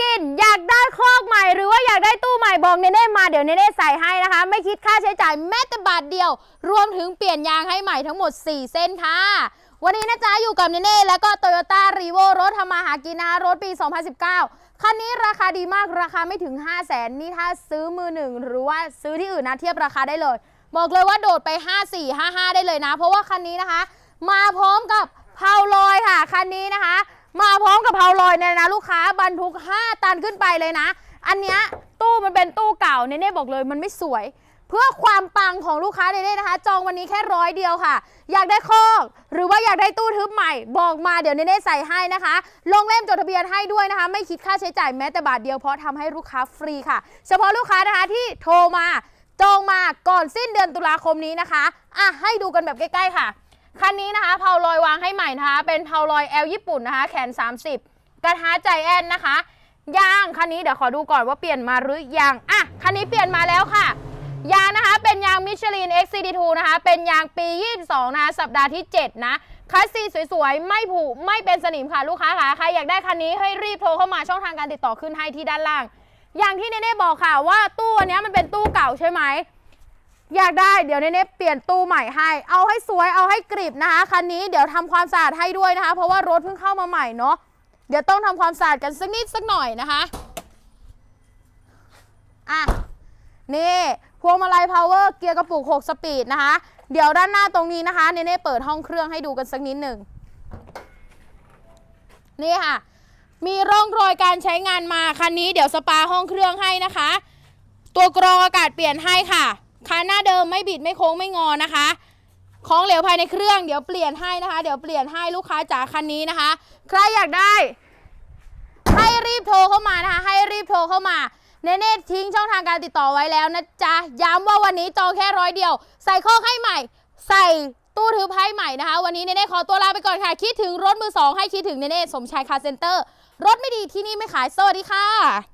กิน อยากได้คอกใหม่ หรือว่าอยากได้ตู้ใหม่บอกเนเน่มาเดี๋ยวเนเน่ใส่ให้นะคะ ไม่คิดค่าใช้จ่ายแม้แต่บาทเดียว รวมถึงเปลี่ยนยางให้ใหม่ทั้งหมด 4 เส้นค่ะวันนี้นะจ๊ะ อยู่กับเนเน่แล้วก็โตโยต้ารีโวรถทำมาหากินนะคะรถปี 2019 คันนี้ราคาดีมากราคาไม่ถึง 5 0 0แสนนี่ถ้าซื้อมือหนึ่ง หรือว่าซื้อที่อื่นนะเทียบราคาได้เลย บอกเลยว่าโดดไป 5 4 5 5 ได้เลยนะ เพราะว่าคันนี้นะคะ มาพร้อมกับเพาลอยค่ะ คันนี้นะคะ มาพร้อมกับเพาลอยเนี่ยนะลูกค้าบรรทุก 5 ตันขึ้นไปเลยนะ อันเนี้ยตู้มันเป็นตู้เก่าเนเน่บอกเลยมันไม่สวย เพื่อความปังของลูกค้าเนเน่นะคะ จองวันนี้แค่ร้อยเดียวค่ะ อยากได้คอกหรือว่าอยากได้ตู้ทึบใหม่ บอกมาเดี๋ยวเนเน่ใส่ให้นะคะ ลงเล่มจดทะเบียนให้ด้วยนะคะ ไม่คิดค่าใช้จ่ายแม้แต่บาทเดียวเพราะทำให้ลูกค้าฟรีค่ะ เฉพาะลูกค้านะคะที่โทรมาจองมาก่อนสิ้นเดือนตุลาคมนี้นะคะอะให้ดูกันแบบใกล้ๆค่ะ คันนี้นะคะเพาลอยวางให้ใหม่นะคะ เป็นเพาลอยแอลญี่ปุ่นนะคะ แขน 30 กระทะใจแอนนะคะยางคันนี้เดี๋ยวขอดูก่อนว่าเปลี่ยนมาหรือยังอะคันนี้เปลี่ยนมาแล้วค่ะ ยางนะคะเป็นยางมิชลิน XCD2 นะคะ เป็นยางปี 22 นะคะ สัปดาห์ที่ 7 นะคัสซีสวยๆ ไม่ผุไม่เป็นสนิมค่ะลูกค้าค่ะ ใครอยากได้คันนี้ให้รีบโทรเข้ามาช่องทางการติดต่อขึ้นให้ที่ด้านล่าง อย่างที่เนเน่บอกค่ะว่าตู้อันนี้มันเป็นตู้เก่าใช่ไหม อยากได้เดี๋ยวเนเน่เปลี่ยนตู้ใหม่ให้ เอาให้สวยเอาให้กริบนะคะคันนี้เดี๋ยวทำความสะอาดให้ด้วยนะคะ เพราะว่ารถเพิ่งเข้ามาใหม่เนาะเดี๋ยวต้องทำความสะอาดกันสักนิดสักหน่อยนะคะอะนี่พวงมาลัยพาวเวอร์เกียร์กระปุก 6 สปีดนะคะ เดี๋ยวด้านหน้าตรงนี้นะคะเนเน่เปิดห้องเครื่องให้ดูกันสักนิดหนึ่งนี่ค่ะ มีร่องรอยการใช้งานมาคันนี้เดี๋ยวสปาห้องเครื่องให้นะคะ ตัวกรองอากาศเปลี่ยนให้ค่ะ คันหน้าเดิมไม่บิดไม่โค้งไม่งอนะคะของเหลวภายในเครื่องเดี๋ยวเปลี่ยนให้นะคะ เดี๋ยวเปลี่ยนให้ลูกค้าจ๋าคันนี้นะคะ ใครอยากได้ ให้รีบโทรเข้ามานะคะ ให้รีบโทรเข้ามาเนเน่ทิ้งช่องทางการติดต่อไว้แล้วนะจ๊ะย้ำว่าวันนี้จองแค่ร้อยเดียว ใส่ข้อให้ใหม่ ใส่ตู้ทึบให้ใหม่นะคะ วันนี้เนเน่ขอตัวลาไปก่อนค่ะ คิดถึงรถมือสองให้คิดถึงเนเน่สมชายคาร์เซ็นเตอร์ รถไม่ดีที่นี่ไม่ขายสวัสดีค่ะ